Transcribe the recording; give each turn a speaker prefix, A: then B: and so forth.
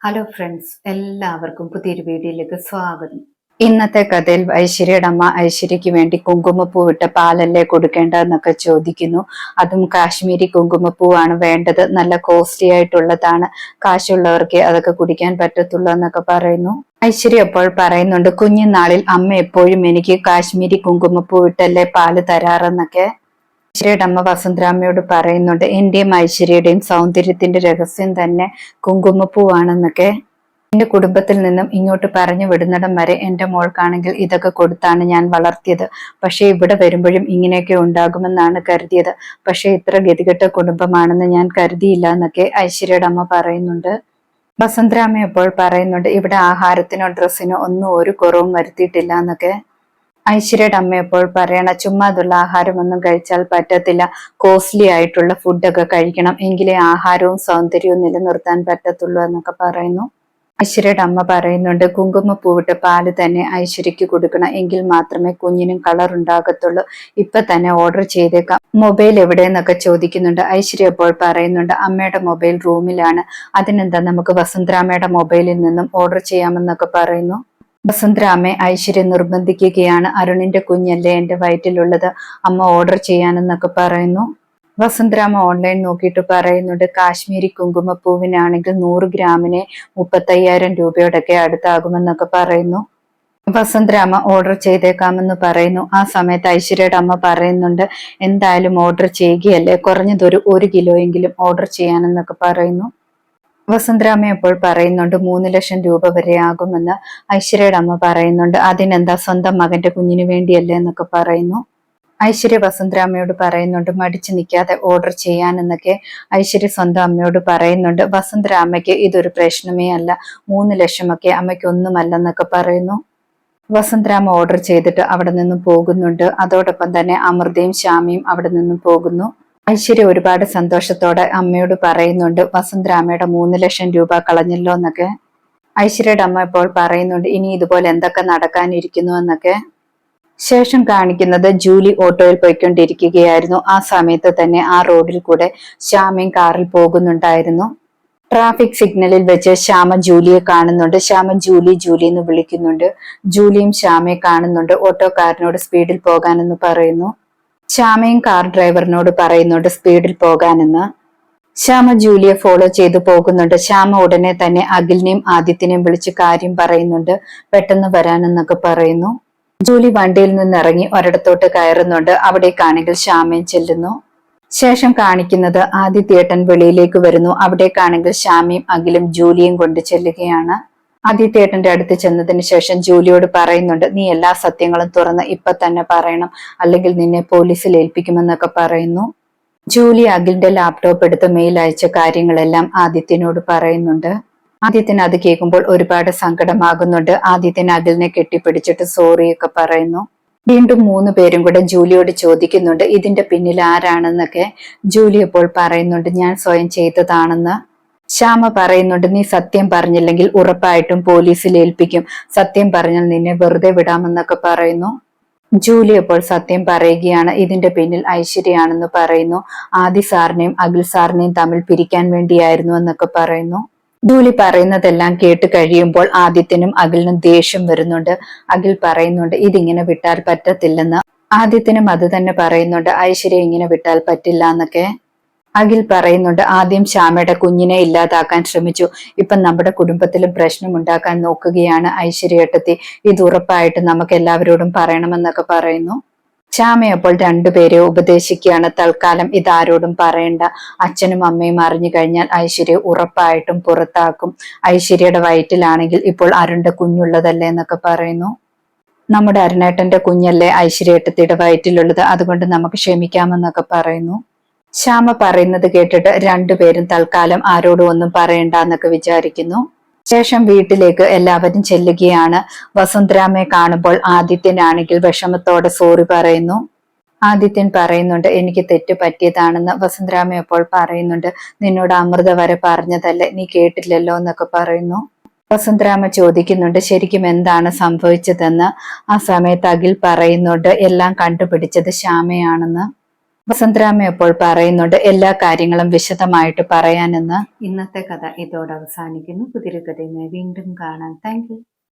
A: Hello friends എല്ലാവർക്കും പുതിയൊരു വീഡിയോയിലേക്ക് സ്വാഗതം. ഇന്നത്തെ കഥയിൽ ഐശ്വര്യയുടെ അമ്മ ഐശ്വര്യക്ക് വേണ്ടി കുങ്കുമപ്പൂ ഇട്ട പാലല്ലേ കൊടുക്കേണ്ടതെന്നൊക്കെ ചോദിക്കുന്നു. അതും കാശ്മീരി കുങ്കുമപ്പൂവാണ് വേണ്ടത്. നല്ല കോസ്റ്റ്ലി ആയിട്ടുള്ളതാണ്. കാശുള്ളവർക്ക് അതൊക്കെ കുടിക്കാൻ പറ്റത്തുള്ളൂ എന്നൊക്കെ പറയുന്നു. ഐശ്വര്യ അപ്പോൾ പറയുന്നുണ്ട് കുഞ്ഞുനാളിൽ അമ്മ എപ്പോഴും എനിക്ക് കാശ്മീരി കുങ്കുമപ്പൂ ഇട്ടല്ലേ പാൽ തരാറെന്നൊക്കെ. ഐശ്വര്യയുടെ അമ്മ വസന്തരാമയോട് പറയുന്നുണ്ട് എന്റെയും ഐശ്വര്യയുടെയും സൗന്ദര്യത്തിന്റെ രഹസ്യം തന്നെ കുങ്കുമപ്പൂവാണെന്നൊക്കെ. എന്റെ കുടുംബത്തിൽ നിന്നും ഇങ്ങോട്ട് പറഞ്ഞു വിടുന്നിടം വരെ എന്റെ മോൾക്കാണെങ്കിൽ ഇതൊക്കെ കൊടുത്താണ് ഞാൻ വളർത്തിയത്. പക്ഷേ ഇവിടെ വരുമ്പോഴും ഇങ്ങനെയൊക്കെ ഉണ്ടാകുമെന്നാണ് കരുതിയത്. പക്ഷേ ഇത്ര ഗതികെട്ട കുടുംബമാണെന്ന് ഞാൻ കരുതിയില്ല എന്നൊക്കെ ഐശ്വര്യയുടെ അമ്മ പറയുന്നുണ്ട്. വസന്തരാമ അപ്പോൾ പറയുന്നുണ്ട് ഇവിടെ ആഹാരത്തിനോ ഡ്രസ്സിനോ ഒന്നും ഒരു കുറവും വരുത്തിയിട്ടില്ല എന്നൊക്കെ. ഐശ്വര്യയുടെ അമ്മ എപ്പോൾ പറയണ ചുമ്മാതുള്ള ആഹാരമൊന്നും കഴിച്ചാൽ പറ്റത്തില്ല. കോസ്റ്റ്ലി ആയിട്ടുള്ള ഫുഡൊക്കെ കഴിക്കണം. എങ്കിലേ ആഹാരവും സൗന്ദര്യവും നിലനിർത്താൻ പറ്റത്തുള്ളൂ എന്നൊക്കെ പറയുന്നു. ഐശ്വര്യയുടെ അമ്മ പറയുന്നുണ്ട് കുങ്കുമ പൂവിട്ട് പാൽ തന്നെ ഐശ്വര്യക്ക് കൊടുക്കണം. എങ്കിൽ മാത്രമേ കുഞ്ഞിനും കളർ ഉണ്ടാകത്തുള്ളൂ. ഇപ്പൊ തന്നെ ഓർഡർ ചെയ്തേക്കാം. മൊബൈൽ എവിടെയെന്നൊക്കെ ചോദിക്കുന്നുണ്ട്. ഐശ്വര്യ അപ്പോൾ പറയുന്നുണ്ട് അമ്മയുടെ മൊബൈൽ റൂമിലാണ്. അതിനെന്താ നമുക്ക് വസുന്ധരാമ്മയുടെ മൊബൈലിൽ നിന്നും ഓർഡർ ചെയ്യാമെന്നൊക്കെ പറയുന്നു. വസുന്ധരാമെ ഐശ്വര്യ നിർബന്ധിക്കുകയാണ്. അരുണിന്റെ കുഞ്ഞല്ലേ എന്റെ വയറ്റിലുള്ളത്? അമ്മ ഓർഡർ ചെയ്യാനെന്നൊക്കെ പറയുന്നു. വസന്തരാമ ഓൺലൈൻ നോക്കിയിട്ട് പറയുന്നുണ്ട് കാശ്മീരി കുങ്കുമപ്പൂവിനാണെങ്കിൽ നൂറ് ഗ്രാമിന് മുപ്പത്തയ്യായിരം രൂപയോടൊക്കെ അടുത്താകുമെന്നൊക്കെ പറയുന്നു. വസന്തരാമ ഓർഡർ ചെയ്തേക്കാമെന്ന് പറയുന്നു. ആ സമയത്ത് ഐശ്വര്യയുടെ അമ്മ പറയുന്നുണ്ട് എന്തായാലും ഓർഡർ ചെയ്യുകയല്ലേ? കുറഞ്ഞതൊരു ഒരു കിലോയെങ്കിലും ഓർഡർ ചെയ്യാനെന്നൊക്കെ പറയുന്നു. വസുന്ധരാമ ഇപ്പോൾ പറയുന്നുണ്ട് മൂന്ന് ലക്ഷം രൂപ വരെ ആകുമെന്ന് ഐശ്വര്യയുടെ അമ്മ പറയുന്നുണ്ട്. അതിനെന്താ സ്വന്തം മകന്റെ കുഞ്ഞിന് വേണ്ടിയല്ലേ എന്നൊക്കെ പറയുന്നു. ഐശ്വര്യ വസുന്ധരാമയോട് പറയുന്നുണ്ട് മടിച്ചു നിൽക്കാതെ ഓർഡർ ചെയ്യാനെന്നൊക്കെ ഐശ്വര്യ സ്വന്തം അമ്മയോട് പറയുന്നുണ്ട്. വസന്തരാമയ്ക്ക് ഇതൊരു പ്രശ്നമേ അല്ല. മൂന്ന് ലക്ഷമൊക്കെ അമ്മയ്ക്ക് ഒന്നുമല്ലെന്നൊക്കെ പറയുന്നു. വസന്തരാമ ഓർഡർ ചെയ്തിട്ട് അവിടെ നിന്നും പോകുന്നുണ്ട്. അതോടൊപ്പം തന്നെ അമൃതയും ശ്യാമയും അവിടെ നിന്നും പോകുന്നു. ഐശ്വര്യ ഒരുപാട് സന്തോഷത്തോടെ അമ്മയോട് പറയുന്നുണ്ട് വസുന്ധരാമയുടെ മൂന്ന് ലക്ഷം രൂപ കളഞ്ഞല്ലോ എന്നൊക്കെ. ഐശ്വര്യയുടെ അമ്മ ഇപ്പോൾ പറയുന്നുണ്ട് ഇനി ഇതുപോലെ എന്തൊക്കെ നടക്കാനിരിക്കുന്നു എന്നൊക്കെ. ശേഷം കാണിക്കുന്നത് ജൂലി ഓട്ടോയിൽ പോയിക്കൊണ്ടിരിക്കുകയായിരുന്നു. ആ സമയത്ത് തന്നെ ആ റോഡിൽ കൂടെ ശ്യാമയും കാറിൽ പോകുന്നുണ്ടായിരുന്നു. ട്രാഫിക് സിഗ്നലിൽ വെച്ച് ശ്യാമ ജൂലിയെ കാണുന്നുണ്ട്. ശ്യാമ ജൂലി ജൂലി എന്ന് വിളിക്കുന്നുണ്ട്. ജൂലിയും ശ്യാമയെ കാണുന്നുണ്ട്. ഓട്ടോക്കാരനോട് സ്പീഡിൽ പോകാനെന്ന് പറയുന്നു. ശ്യാമയും കാർ ഡ്രൈവറിനോട് പറയുന്നുണ്ട് സ്പീഡിൽ പോകാനെന്ന്. ശ്യാമ ജൂലിയെ ഫോളോ ചെയ്തു പോകുന്നുണ്ട്. ശ്യാമ ഉടനെ തന്നെ അഖിലിനെയും ആദിത്യനെയും വിളിച്ച് കാര്യം പറയുന്നുണ്ട്. പെട്ടെന്ന് വരാനെന്നൊക്കെ പറയുന്നു. ജൂലി വണ്ടിയിൽ നിന്നിറങ്ങി ഒരിടത്തോട്ട് കയറുന്നുണ്ട്. അവിടെ അവിടേക്കാണെങ്കിൽ ശ്യാമയും ചെല്ലുന്നു. ശേഷം കാണിക്കുന്നത് ആദിത്യേട്ടൻ വെളിയിലേക്ക് വരുന്നു. അവിടെ അവിടേക്കാണെങ്കിൽ ശ്യാമയും അഖിലും ജൂലിയും കൊണ്ട് ചെല്ലുകയാണ്. ആദിത്യേട്ടന്റെ അടുത്ത് ചെന്നതിന് ശേഷം ജൂലിയോട് പറയുന്നുണ്ട് നീ എല്ലാ സത്യങ്ങളും തുറന്ന് ഇപ്പൊ തന്നെ പറയണം. അല്ലെങ്കിൽ നിന്നെ പോലീസിൽ ഏൽപ്പിക്കുമെന്നൊക്കെ പറയുന്നു. ജൂലി അഖിലിന്റെ ലാപ്ടോപ്പ് എടുത്ത് മെയിൽ അയച്ച കാര്യങ്ങളെല്ലാം ആദിത്യനോട് പറയുന്നുണ്ട്. ആദിത്യൻ അത് കേൾക്കുമ്പോൾ ഒരുപാട് സങ്കടമാകുന്നുണ്ട്. ആദിത്യൻ അഖിലിനെ കെട്ടിപ്പിടിച്ചിട്ട് സോറിയൊക്കെ പറയുന്നു. വീണ്ടും മൂന്ന് പേരും കൂടെ ജൂലിയോട് ചോദിക്കുന്നുണ്ട് ഇതിന്റെ പിന്നിൽ ആരാണെന്നൊക്കെ? ജൂലി അപ്പോൾ പറയുന്നുണ്ട് ഞാൻ സ്വയം ചെയ്തതാണെന്ന്. ശ്യാമ പറയുന്നുണ്ട് നീ സത്യം പറഞ്ഞില്ലെങ്കിൽ ഉറപ്പായിട്ടും പോലീസിൽ ഏൽപ്പിക്കും. സത്യം പറഞ്ഞാൽ നിന്നെ വെറുതെ വിടാമെന്നൊക്കെ പറയുന്നു. ജൂലി അപ്പോൾ സത്യം പറയുകയാണ് ഇതിന്റെ പിന്നിൽ ഐശ്വര്യയാണെന്ന് പറയുന്നു. ആദി സാറിനെയും അഖിൽ സാറിനെയും തമ്മിൽ പിരിക്കാൻ വേണ്ടിയായിരുന്നു എന്നൊക്കെ പറയുന്നു. ജൂലി പറയുന്നതെല്ലാം കേട്ട് കഴിയുമ്പോൾ ആദിത്യനും അഖിലിനും ദേഷ്യം വരുന്നുണ്ട്. അഖിൽ പറയുന്നുണ്ട് ഇതിങ്ങനെ വിട്ടാൽ പറ്റത്തില്ലെന്ന്. ആദിത്യനും അത് തന്നെ പറയുന്നുണ്ട് ഐശ്വര്യ ഇങ്ങനെ വിട്ടാൽ പറ്റില്ല എന്നൊക്കെ. അഖിൽ പറയുന്നുണ്ട് ആദ്യം ശ്യാമയുടെ കുഞ്ഞിനെ ഇല്ലാതാക്കാൻ ശ്രമിച്ചു. ഇപ്പൊ നമ്മുടെ കുടുംബത്തിലും പ്രശ്നം ഉണ്ടാക്കാൻ നോക്കുകയാണ് ഐശ്വര്യേട്ടത്തി ഇത് ഉറപ്പായിട്ട് നമുക്ക് എല്ലാവരോടും പറയണമെന്നൊക്കെ പറയുന്നു. ശ്യാമ അപ്പോൾ രണ്ടുപേരെ ഉപദേശിക്കുകയാണ്. തൽക്കാലം ഇതാരോടും പറയണ്ട. അച്ഛനും അമ്മയും അറിഞ്ഞു കഴിഞ്ഞാൽ ഐശ്വര്യ ഉറപ്പായിട്ടും പുറത്താക്കും. ഐശ്വര്യയുടെ വയറ്റിലാണെങ്കിൽ ഇപ്പോൾ അരുണ്ട കുഞ്ഞുള്ളതല്ലേ എന്നൊക്കെ പറയുന്നു. നമ്മുടെ അരുണേട്ടന്റെ കുഞ്ഞല്ലേ ഐശ്വര്യേട്ടത്തിയുടെ വയറ്റിലുള്ളത്? അതുകൊണ്ട് നമുക്ക് ക്ഷമിക്കാമെന്നൊക്കെ പറയുന്നു. ശ്യാമ പറയുന്നത് കേട്ടിട്ട് രണ്ടുപേരും തൽക്കാലം ആരോടും ഒന്നും പറയണ്ട എന്നൊക്കെ വിചാരിക്കുന്നു. ശേഷം വീട്ടിലേക്ക് എല്ലാവരും ചെല്ലുകയാണ്. വസുന്ധരാമയെ കാണുമ്പോൾ ആദിത്യനാണെങ്കിൽ വിഷമത്തോടെ സോറി പറയുന്നു. ആദിത്യൻ പറയുന്നുണ്ട് എനിക്ക് തെറ്റ് പറ്റിയതാണെന്ന് വസുന്ധരാമ അപ്പോൾ പറയുന്നുണ്ട്. നിന്നോട് അമൃത വരെ പറഞ്ഞതല്ലേ? നീ കേട്ടില്ലല്ലോ എന്നൊക്കെ പറയുന്നു. വസുന്ധരാമ ചോദിക്കുന്നുണ്ട് ശരിക്കും എന്താണ് സംഭവിച്ചതെന്ന്? ആ സമയത്ത് അഖിൽ പറയുന്നുണ്ട് എല്ലാം കണ്ടുപിടിച്ചത് ശ്യാമയാണെന്ന്. വസന്തരാമ അപ്പോൾ പറയുന്നുണ്ട് എല്ലാ കാര്യങ്ങളും വിശദമായിട്ട് പറയാനെന്ന്. ഇന്നത്തെ കഥ ഇതോടെ അവസാനിക്കുന്നു. പുതിയ കഥയുമായി വീണ്ടും കാണാം. താങ്ക്